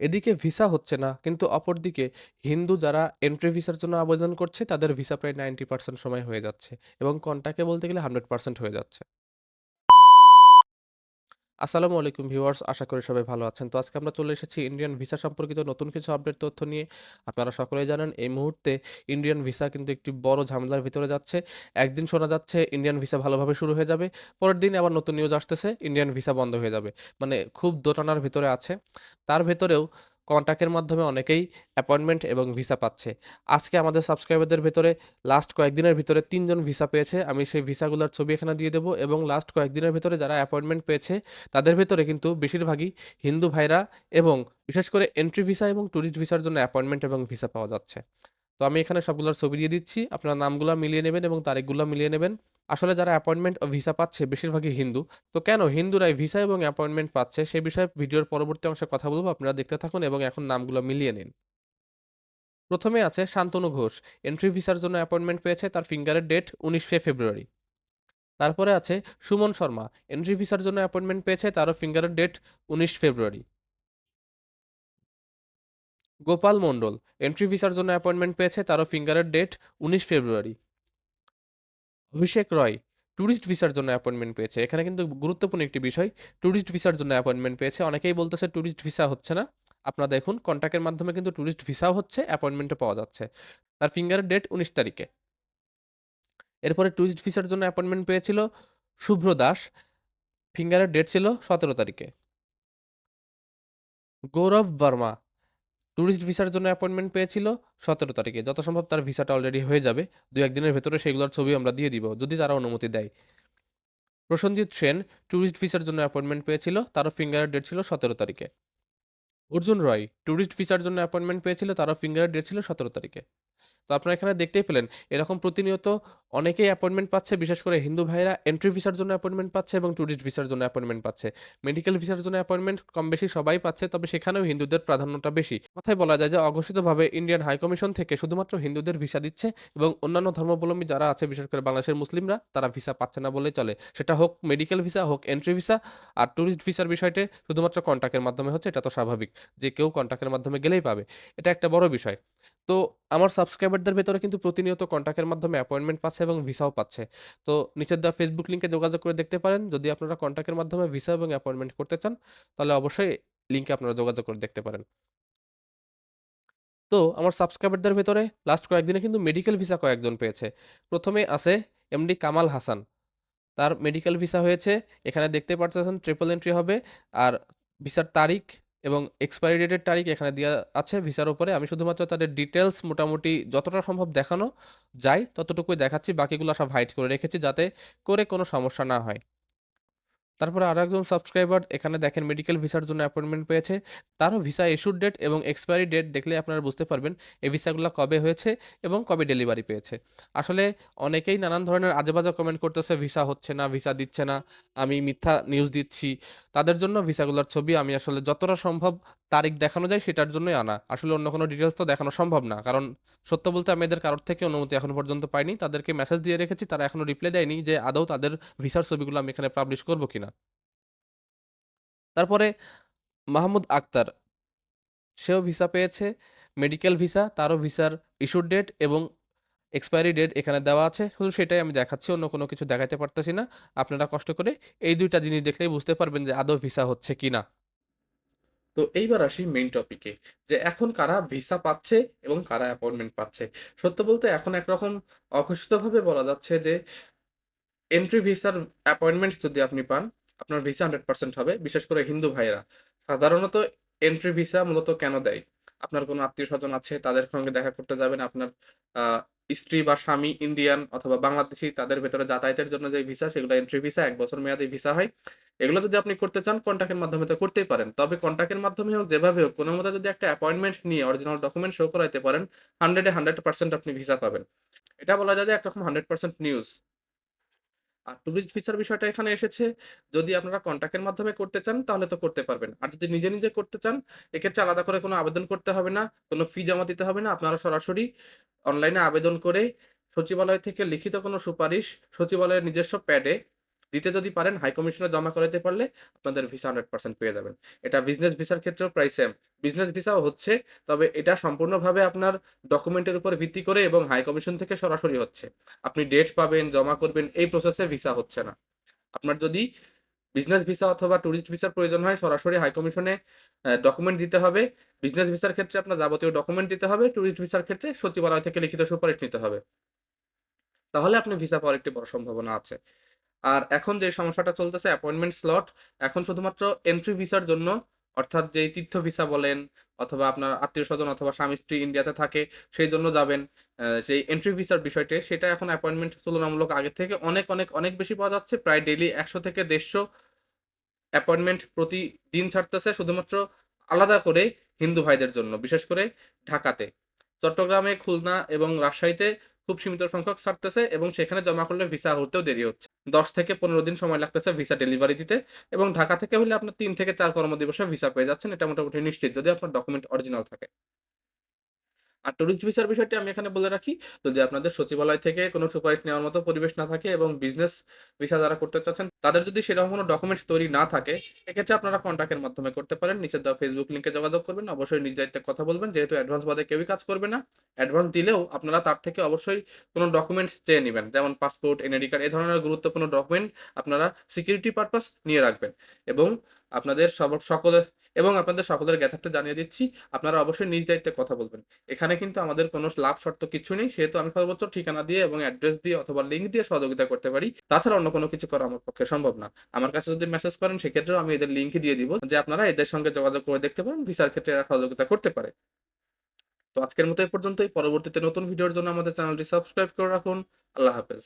এদিকে ভিসা হচ্ছে না, কিন্তু অপরদিকে হিন্দু যারা এন্ট্রি ভিসার জন্য আবেদন করছে, তাদের ভিসা প্রায় 90% সময় হয়ে যাচ্ছে এবং কন্টাকে বলতে গেলে 100% হয়ে যাচ্ছে। আসসালামু আলাইকুম ভিউয়ার্স, আশা করি সবাই ভালো আছেন। তো আজকে আমরা চলে এসেছি ইন্ডিয়ান ভিসা সম্পর্কিত নতুন কিছু আপডেট তথ্য নিয়ে। আপনারা সকলেই জানেন, এই মুহূর্তে ইন্ডিয়ান ভিসা কিন্তু একটি বড় ঝামেলার ভিতরে যাচ্ছে। একদিন শোনা যাচ্ছে ইন্ডিয়ান ভিসা ভালোভাবে শুরু হয়ে যাবে। পরের দিন আবার নতুন নিউজ আসতেছে, ইন্ডিয়ান ভিসা বন্ধ হয়ে যাবে। মানে খুব দোটানার ভিতরে আছে। তার ভেতরেও কন্টাক্টের মাধ্যমে অনেকেই অ্যাপয়েন্টমেন্ট এবং ভিসা পাচ্ছে। আজকে আমাদের সাবস্ক্রাইবারদের ভেতরে লাস্ট কয়েকদিনের ভিতরে তিনজন ভিসা পেয়েছে। আমি সেই ভিসাগুলোর ছবি এখানে দিয়ে দেব এবং লাস্ট কয়েকদিনের ভেতরে যারা অ্যাপয়েন্টমেন্ট পেয়েছে, তাদের ভেতরে কিন্তু বেশিরভাগই হিন্দু ভাইরা এবং বিশেষ করে এন্ট্রি ভিসা এবং ট্যুরিস্ট ভিসার জন্য অ্যাপয়েন্টমেন্ট এবং ভিসা পাওয়া যাচ্ছে। তো আমি এখানে সবগুলোর ছবি দিয়ে দিচ্ছি। আপনারা নামগুলো মিলিয়ে নেবেন এবং তারিখগুলো মিলিয়ে নেবেন। আসলে যারা অ্যাপয়েন্টমেন্ট ও ভিসা পাচ্ছে, বেশিরভাগই হিন্দু। তো কেন হিন্দুরাই ভিসা এবং অ্যাপয়েন্টমেন্ট পাচ্ছে, সে বিষয়ে ভিডিওর পরবর্তী অংশে কথা বলব। আপনারা দেখতে থাকুন এবং এখন নামগুলো মিলিয়ে নিন। প্রথমে আছে শান্তনু ঘোষ। এন্ট্রি ভিসার জন্য অ্যাপয়েন্টমেন্ট পেয়েছে, তার ফিঙ্গারের ডেট ১৯শে ফেব্রুয়ারি। তারপরে আছে সুমন শর্মা। এন্ট্রি ভিসার জন্য অ্যাপয়েন্টমেন্ট পেয়েছে, তারও ফিঙ্গারের ডেট ১৯ ফেব্রুয়ারি। গোপাল মণ্ডল। এন্ট্রি ভিসার জন্য অ্যাপয়েন্টমেন্ট পেয়েছে, তারও ফিঙ্গারের ডেট ১৯ ফেব্রুয়ারি। অভিষেক রয়। ট্যুরিস্ট ভিসার জন্য অ্যাপয়েন্টমেন্ট পেয়েছে। এখানে কিন্তু গুরুত্বপূর্ণ একটি বিষয়। ট্যুরিস্ট ভিসার জন্য অ্যাপয়েন্টমেন্ট পেয়েছে। অনেকেই বলতেছে ট্যুরিস্ট ভিসা হচ্ছে না। আপনারা দেখুন কন্টাক্টের মাধ্যমে কিন্তু ট্যুরিস্ট ভিসাও হচ্ছে, অ্যাপয়েন্টমেন্টও পাওয়া যাচ্ছে। তার ফিঙ্গারের ডেট ১৯ তারিখে। এরপরে ট্যুরিস্ট ভিসার জন্য অ্যাপয়েন্টমেন্ট পেয়েছিল শুভ্র দাস। ফিঙ্গারের ডেট ছিল ১৭ তারিখে। গৌরব বর্মা। ট্যুরিস্ট ভিসার জন্য অ্যাপয়েন্টমেন্ট পেয়েছিল ১৭ তারিখে। যত সম্ভব তার ভিসাটা অলরেডি হয়ে যাবে। ২-১ দিনের ভেতরে সেগুলোর ছবি আমরা দিয়ে দিব, যদি তারা অনুমতি দেয়। প্রসঞ্জিৎ সেন ট্যুরিস্ট ভিসার জন্য অ্যাপয়েন্টমেন্ট পেয়েছিল। তারও ফিঙ্গারের ডেট ছিল ১৭ তারিখে। অর্জুন রয় ট্যুরিস্ট ভিসার জন্য অ্যাপয়েন্টমেন্ট পেয়েছিল। তারও ফিঙ্গারের ডেট ছিল ১৭ তারিখে। তো আপনারা এখানে দেখতেই পেলেন এরকম প্রতিনিয়ত অনেকেই অ্যাপয়েন্টমেন্ট পাচ্ছে। বিশেষ করে হিন্দু ভাইয়েরা এন্ট্রি ভিসার জন্য অ্যাপয়েন্টমেন্ট পাচ্ছে এবং ট্যুরিস্ট ভিসার জন্য অ্যাপয়েন্টমেন্ট পাচ্ছে। মেডিকেল ভিসার জন্য অ্যাপয়েন্টমেন্ট কম বেশি সবাই পাচ্ছে। তবে সেখানেও হিন্দুদের প্রাধান্যটা বেশি। কথায় বলা যায় যে অঘোষিতভাবে ইন্ডিয়ান হাই কমিশন থেকে শুধুমাত্র হিন্দুদের ভিসা দিচ্ছে এবং অন্যান্য ধর্মাবলম্বী যারা আছে বিশেষ করে বাংলাদেশের মুসলিমরা তারা ভিসা পাচ্ছে না বললেই চলে। সেটা হোক মেডিকেল ভিসা, হোক এন্ট্রি ভিসা আর ট্যুরিস্ট ভিসার বিষয়টি শুধুমাত্র কন্টাক্টের মাধ্যমে হচ্ছে। এটা তো স্বাভাবিক যে কেউ কন্টাক্টের মাধ্যমে গেলেই পাবে। এটা একটা বড় বিষয়। তো আমার সাবস্ক্রাইবারদের ভেতরে কিন্তু প্রতিনিয়ত কন্টাক্টের মাধ্যমে অ্যাপয়েন্টমেন্ট পাচ্ছে এবং ভিসাও পাচ্ছে। তো নিচের দেওয়া ফেসবুক লিংকে যোগাযোগ করে দেখতে পারেন। যদি আপনারা কন্টাক্টের মাধ্যমে ভিসা এবং অ্যাপয়েন্টমেন্ট করতে চান, তাহলে অবশ্যই লিঙ্কে আপনারা যোগাযোগ করে দেখতে পারেন। তো আমার সাবস্ক্রাইবারদের ভেতরে লাস্ট কয়েকদিনে কিন্তু মেডিকেল ভিসা কয়েকজন পেয়েছে। প্রথমে আছে এমডি কামাল হাসান। তার মেডিকেল ভিসা হয়েছে। এখানে দেখতে পাচ্ছেন ট্রিপল এন্ট্রি হবে। আর ভিসার তারিখ এবং এক্সপায়ারি ডেটের তারিখ এখানে দেওয়া আছে ভিসার উপরে। আমি শুধুমাত্র তাদের ডিটেলস মোটামুটি যতটা সম্ভব দেখানো যায় ততটুকুই দেখাচ্ছি। বাকিগুলো সব হাইড করে রেখেছি যাতে করে কোনো সমস্যা না হয়। তারপরে আরেকজন সাবস্ক্রাইবার এখানে দেখেন মেডিকেল ভিসার জন্য অ্যাপয়েন্টমেন্ট পেয়েছে। তারও ভিসা ইস্যুড ডেট এবং এক্সপায়ারি ডেট দেখলে আপনারা বুঝতে পারবেন এই ভিসাগুলো কবে হয়েছে এবং কবে ডেলিভারি পেয়েছে। আসলে অনেকেই নানান ধরনের আজেবাজে কমেন্ট করতেছে ভিসা হচ্ছে না, ভিসা দিচ্ছে না, আমি মিথ্যা নিউজ দিচ্ছি। তাদের জন্য ভিসাগুলোর ছবি আমি আসলে যতটা সম্ভব তারিখ দেখানো যায় সেটার জন্যই আনা। আসলে অন্য কোনো ডিটেলস তো দেখানো সম্ভব না। কারণ সত্য বলতে আমি এদের কারোর থেকে অনুমতি এখনও পর্যন্ত পাইনি। তাদেরকে মেসেজ দিয়ে রেখেছি। তারা এখনও রিপ্লাই দেয়নি যে আদৌ তাদের ভিসার ছবিগুলো আমি এখানে পাবলিশ করব কিনা। তারপরে মাহমুদ আক্তার। সেও ভিসা পেয়েছে। মেডিকেল ভিসা, তারও ভিসার ইস্যুড ডেট এবং এক্সপায়ারি ডেট এখানে দেওয়া আছে। শুধু সেটাই আমি দেখাচ্ছি। অন্য কোনো কিছু দেখাতে পারতেছি না। আপনারা কষ্ট করে এই দুইটা জিনিস দেখলেই বুঝতে পারবেন যে আদৌ ভিসা হচ্ছে কিনা। তো এইবার আসি মেইন টপিকে। যে এখন কারা ভিসা পাচ্ছে এবং কারা অ্যাপয়েন্টমেন্ট পাচ্ছে। সত্য বলতে এখন একরকম অঘোষিতভাবে বলা যাচ্ছে যে এন্ট্রি ভিসার অ্যাপয়েন্টমেন্ট যদি আপনি পান, আপনার ভিসা 100% হবে। বিশেষ করে হিন্দু ভাইয়েরা। সাধারণত এন্ট্রি ভিসা মূলত কেন দেয়? আপনার কোনো আত্মীয় স্বজন আছে, তাদের সঙ্গে দেখা করতে যাবেন। আপনার স্ত্রী বা স্বামী ইন্ডিয়ান অথবা বাংলাদেশি তাদের ভেতরে যাতায়াতের জন্য যে ভিসা সেগুলো এন্ট্রি ভিসা এক বছর মেয়াদি ভিসা হয়। এগুলো যদি আপনি করতে চান কন্ট্যাক্টের মাধ্যমে তো করতেই পারেন। তবে কন্ট্যাক্টের মাধ্যমে হোক যেভাবে হোক কোনমতে যদি একটা অ্যাপয়েন্টমেন্ট নিয়ে অরিজিনাল ডকুমেন্ট শো করাইতে পারেন হান্ড্রেডে হান্ড্রেড পার্সেন্ট আপনি ভিসা পাবেন। এটা বলা যায় যে একরকম 100% নিউজ। আর টুরিস্ট ভিসার বিষয়টা এখানে এসেছে। যদি আপনারা কন্ট্রাক্টের মাধ্যমে করতে চান তাহলে তো করতে পারবেন। আর যদি নিজে, নিজে করতে চান এক্ষেত্রে আলাদা করে কোনো আবেদন করতে হবে না। কোনো ফি জমা দিতে হবে না। আপনারা সরাসরি অনলাইনে আবেদন করে সচিবালয় থেকে লিখিত কোনো সুপারিশ সচিবালয়ের নিজস্ব প্যাডে দিতে যদি পারেন হাই কমিশনে জমা করাতে পারলে আপনাদের ভিসা 100% পেয়ে যাবেন। এটা বিজনেস ভিসার ক্ষেত্রেও প্রায় সেম। বিজনেস ভিসাও হচ্ছে, তবে এটা সম্পূর্ণভাবে আপনার ডকুমেন্টের উপর ভিত্তি করে এবং হাই কমিশন থেকে সরাসরি হচ্ছে। আপনি ডেট পাবেন, জমা করবেন এই প্রসেসে ভিসা হচ্ছে না। আপনার যদি বিজনেস ভিসা অথবা টুরিস্ট ভিসার প্রয়োজন হয় সরাসরি হাই কমিশনে ডকুমেন্ট দিতে হবে। বিজনেস ভিসার ক্ষেত্রে আপনার যাবতীয় ডকুমেন্ট দিতে হবে। টুরিস্ট ভিসার ক্ষেত্রে সচিবালয় থেকে লিখিত সুপারিশ নিতে হবে। তাহলে আপনি ভিসা পাওয়ার একটি বড় সম্ভাবনা আছে। আর এখন যে সমস্যাটা চলতেছে অ্যাপয়েন্টমেন্ট স্লট এখন শুধুমাত্র এন্ট্রি ভিসার জন্য অর্থাৎ যেই তীর্থ ভিসা বলেন অথবা আপনার আত্মীয় স্বজন অথবা স্বামী-স্ত্রী ইন্ডিয়াতে থাকে সেই জন্য যাবেন। সেই এন্ট্রি ভিসার বিষয়টি সেটা এখন অ্যাপয়েন্টমেন্ট তুলনামূলক আগের থেকে অনেক, অনেক, অনেক বেশি পাওয়া যাচ্ছে। প্রায় ডেইলি ১০০ থেকে ১৫০ অ্যাপয়েন্টমেন্ট প্রতিদিন ছাড়তেছে শুধুমাত্র আলাদা করে হিন্দু ভাইদের জন্য। বিশেষ করে ঢাকাতে। চট্টগ্রামে, খুলনা এবং রাজশাহীতে খুব সীমিত সংখ্যক ছাড়তেছে এবং সেখানে জমা করলে ভিসা হতেও দেরি হচ্ছে। ১০ থেকে ১৫ দিন সময় লাগতেছে ভিসা ডেলিভারি দিতে এবং ঢাকা থেকে হলে আপনার তিন থেকে চার কর্মদিবসে ভিসা পেয়ে যাচ্ছেন। এটা মোটামুটি নিশ্চিত যদি আপনার ডকুমেন্ট অরিজিনাল থাকে। আর টুরিস্ট ভিসার বিষয়টি আমি এখানে বলে রাখি, যদি আপনাদের সচিবালয় থেকে কোনো সুপারিশ নেওয়ার মতো পরিবেশ না থাকে এবং বিজনেস ভিসা যারা করতে চাচ্ছেন, তাদের যদি সেরকম কোনো ডকুমেন্ট তৈরি না থাকে, এক্ষেত্রে আপনারা কন্টাক্টের মাধ্যমে করতে পারেন। নিচে দেওয়া ফেসবুক লিংকে যোগাযোগ করবেন। অবশ্যই নিজ দায়িত্বে কথা বলবেন। যেহেতু অ্যাডভান্স বাদে কেউই কাজ করবে না। অ্যাডভান্স দিলেও আপনারা তার থেকে অবশ্যই কোনো ডকুমেন্ট চেয়ে নেবেন যেমন পাসপোর্ট, এনআইডি কার্ড এ ধরনের গুরুত্বপূর্ণ ডকুমেন্ট আপনারা সিকিউরিটি পারপাস নিয়ে রাখবেন। এবং আপনাদের সব সকলের এবং আপনাদের সকলের জ্ঞাতার্থে জানিয়ে দিচ্ছি, আপনারা অবশ্যই নিজ দায়িত্বে কথা বলবেন। এখানে কিন্তু আমাদের কোনো লাভ শর্ত কিছু নেই। সেহেতু আমি সর্বোচ্চ ঠিকানা দিয়ে এবং অ্যাড্রেস দিয়ে অথবা লিঙ্ক দিয়ে সহযোগিতা করতে পারি। তাছাড়া অন্য কোনো কিছু করা আমার পক্ষে সম্ভব না। আমার কাছে যদি মেসেজ করেন সেক্ষেত্রেও আমি এদের লিঙ্ক দিয়ে দিব যে আপনারা এদের সঙ্গে যোগাযোগ করে দেখতে পারেন। ভিসার ক্ষেত্রে এরা সহযোগিতা করতে পারে। তো আজকের মতো এ পর্যন্তই। পরবর্তীতে নতুন ভিডিওর জন্য আমাদের চ্যানেলটি সাবস্ক্রাইব করে রাখুন। আল্লাহ হাফেজ।